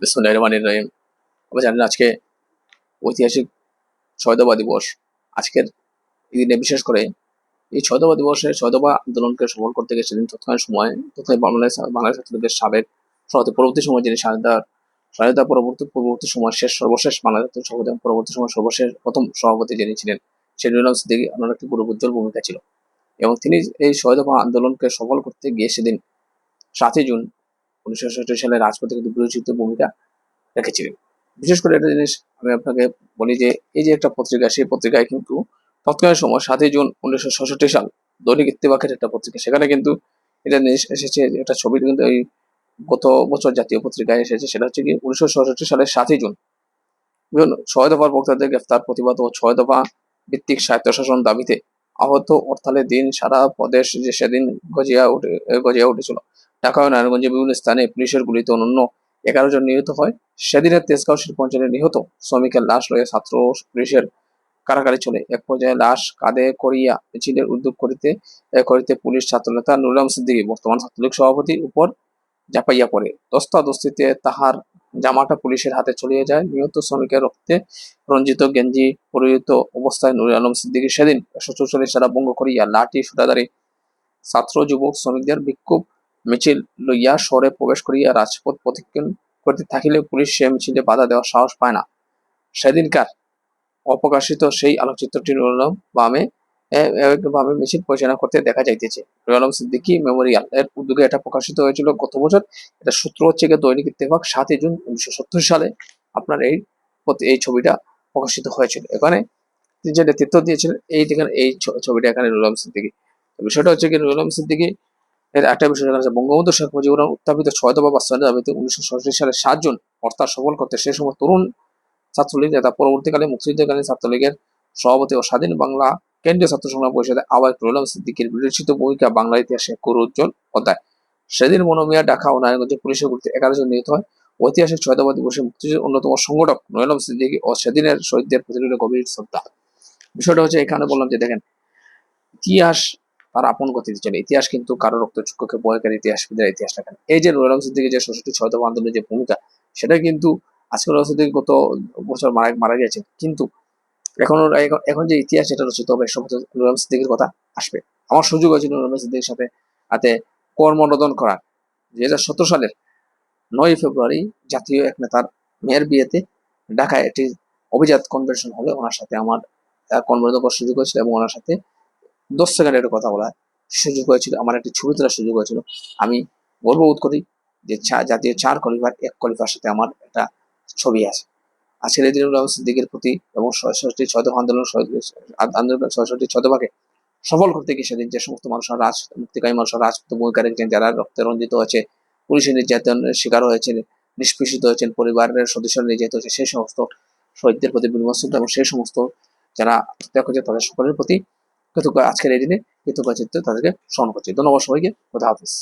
বিসমুল্লাহ আমরা জানেন আজকে ঐতিহাসিক ছয়দবা দিবস। আজকের এই দিনে বিশেষ করে এই ছয়দবা দিবসে ছয়দবা আন্দোলনকে সফল করতে গিয়ে সেদিন তৎকালীন সময় তথা বাংলাদেশ বাংলাদেশ ছাত্রলীগের সাবেক সভাপতি, পরবর্তী সময় যিনি স্বাধীনতার স্বাধীনতা পরবর্তী পরবর্তী সময় শেষ সর্বশেষ বাংলাদেশ সভাপতি পরবর্তী সময় সর্বশেষ প্রথম সভাপতি যিনি ছিলেন নুরুল সিদ্দিকী ওনার একটি গুরু উজ্জ্বল ভূমিকা ছিল। এবং তিনি এই ছয়দফা আন্দোলনকে সফল করতে গিয়ে সেদিন সাতই জুন উনিশশো ষাট সালে রাজপথে কিন্তু বিরোচিত ভূমিকা রেখেছিলেন। বিশেষ করে একটা জিনিস আমি আপনাকে বলি যে, এই যে একটা পত্রিকা, সেই পত্রিকায় কিন্তু তৎকালীন সময় সাতই জুন উনিশশো সাল দৈনিক ইত্তেফাকের একটা পত্রিকা, সেখানে কিন্তু এটা নিয়ে এসেছে একটা ছবি কিন্তু এই গত বছর জাতীয় পত্রিকায় এসেছে, সেটা হচ্ছে কি উনিশশো সালের সাতই জুন। ছয় দফার বক্তাদের গ্রেফতার, প্রতিবাদ ও ছয় দফা ভিত্তিক স্বায়ত্তশাসন দাবিতে আহত হরতালের দিন সারা প্রদেশ যে সেদিন গজিয়া উঠে, গজিয়া উঠেছিল। ঢাকা ও নারায়ণগঞ্জে বিভিন্ন স্থানে পুলিশের গুলিতে অনন্য এগারো জন নিহত হয়। সেদিনের তেজগাঁও শিল্পাঞ্চলে নিহত শ্রমিকের লাশ লয়ে ছাত্র পুলিশের কারাকারি চলে। এক পর্যায়ে লাশ কাঁধে করিয়া মিছিলের উদ্যোগ করিতে করিতে পুলিশ ছাত্রনেতা নুরুলাম সিদ্দিকী বর্তমান ছাত্রলীগ সভাপতি উপর ঝাঁপাইয়া পড়ে। দস্তা দস্তিতে তাহার জামাটা পুলিশের হাতে চলিয়ে যায়। নিহত শ্রমিকের রক্তে রঞ্জিত গেঞ্জি পরিহিত অবস্থায় নুরুল আলম সিদ্দিকী সেদিন একশো চৌচল্লিশ সারা ভঙ্গ করিয়া লাঠি সুতাদারি ছাত্র, যুবক, শ্রমিকদের বিক্ষোভ মিছিল লইয়া শহরে প্রবেশ করিয়া রাজপথ প্রতিক্ষণ করতে থাকিলে পুলিশ সে মিছিলে বাধা দেওয়ার সাহস পায় না। সেদিনকার অপ্রকাশিত সেই আলোকচিত্রটি রইল বামে ভাবে মিছিল পরিচালনা করতে দেখা যাইতেছে। নুরুল আলম সিদ্দিকী মেমোরিয়াল এর উদ্যোগে এটা প্রকাশিত হয়েছিল গত বছর। এটা সূত্র হচ্ছে গিয়ে দৈনিক ইত্তেফাক, সাতই জুন উনিশশো সত্তর সালে আপনার এই এই ছবিটা প্রকাশিত হয়েছিল। এখানে তিনি যে নেতৃত্ব দিয়েছিলেন, এই এই ছবিটা এখানে নুরুল আলম সিদ্দিকী। বিষয়টা হচ্ছে কি নুরুল আলম সিদ্দিকী এর একটা বিষয় জানা যায় বঙ্গবন্ধু শেখ মুজিবুর রহমান উত্থাপিত ছয় দফা বাস্তবায়নের দাবিতে উনিশশো সরাসরি সালে সাত জুন হরতাল সফল করতে সেই সময় তরুণ ছাত্রলীগ নেতা পরবর্তীকালে মুক্তিযুদ্ধকালীন ছাত্রলীগের সভাপতি ও স্বাধীন বাংলা কেন্দ্রীয় ছাত্র সংগ্রাম পরিষদের আবার রুলাম সিদ্দিকের বিরোচিত ভূমিকা বাংলা ইতিহাসে কুর উজ্জ্বল অধ্যায়। সেদিন মনোমিয়া, ঢাকা ও নারায়ণগঞ্জে পুলিশের গুলিতে এগারো জন নিহত হয়। ঐতিহাসিক ছয় দফা দিবসে মুক্তিযুদ্ধের অন্যতম সংগঠক নয়নম সিদ্দিকী ও সেদিনের শহীদদের প্রতি গভীর শ্রদ্ধা। বিষয়টা হচ্ছে এখানে বললাম যে দেখেন, ইতিহাস তার আপন গতিতে চলে। ইতিহাস কিন্তু কারও রক্তচক্ষুকে বয়কার ইতিহাসবিদের ইতিহাস লেখেন এই যে নুরুল সিদ্দিকী যে ষষ্ঠী ছয় দফা আন্দোলনের যে ভূমিকা, সেটা কিন্তু আজকে নুরুল সিদ্দিকী গত বছর মারা মারা গেছেন কিন্তু এখন, এখন- যে ইতিহাস এটা রচিত হবে সম্ভবত নুরুল সিদ্দিকীর কথা আসবে। আমার সুযোগ হয়েছিল নুরুল সিদ্দিকীর সাথে হাতে কর্মনোদন করার দুই হাজার সতেরো সালের নয় ফেব্রুয়ারি জাতীয় এক নেতার মেয়ের বিয়েতে ঢাকায় একটি অভিজাত কনভেনশন হলে। ওনার সাথে আমার কর্মনোদন করার সুযোগ হয়েছিল এবং ওনার সাথে দশ সেকেন্ডের কথা বলার সুযোগ হয়েছিল, আমার একটি ছবি তোলার সুযোগ হয়েছিল। আমি গর্ববোধ করি যে জাতীয় চার কলিফার এক কলিফার সাথে আমার একটা ছবি আছে। আজকের এই দিনুল সিদ্দিকের প্রতি এবং ছয়ষট্টি ছয়দফা আন্দোলন আন্দোলন ছয়ষট্টি ছয়দফাকে সফল করতে গিয়ে সেদিন যে সমস্ত মানুষরা রাজ, মুক্তিকামী মানুষরা রাজপথে ভূমিকা রেখেছেন, যারা রক্তে রঞ্জিত হয়েছে পুলিশের নির্যাতনের শিকার হয়েছেন, নিষ্পেষিত হয়েছেন, পরিবারের সদস্যরা নির্যাতিত হয়েছে, সেই সমস্ত শহীদদের প্রতি বিনমস্ত এবং সেই সমস্ত যারা তাদের সকলের প্রতি কৃতজ্ঞ আজকের এই দিনে কৃতজ্ঞ চিত্তে তাদেরকে স্মরণ করছি। ধন্যবাদ সবাইকে। খোদা হাফিজ।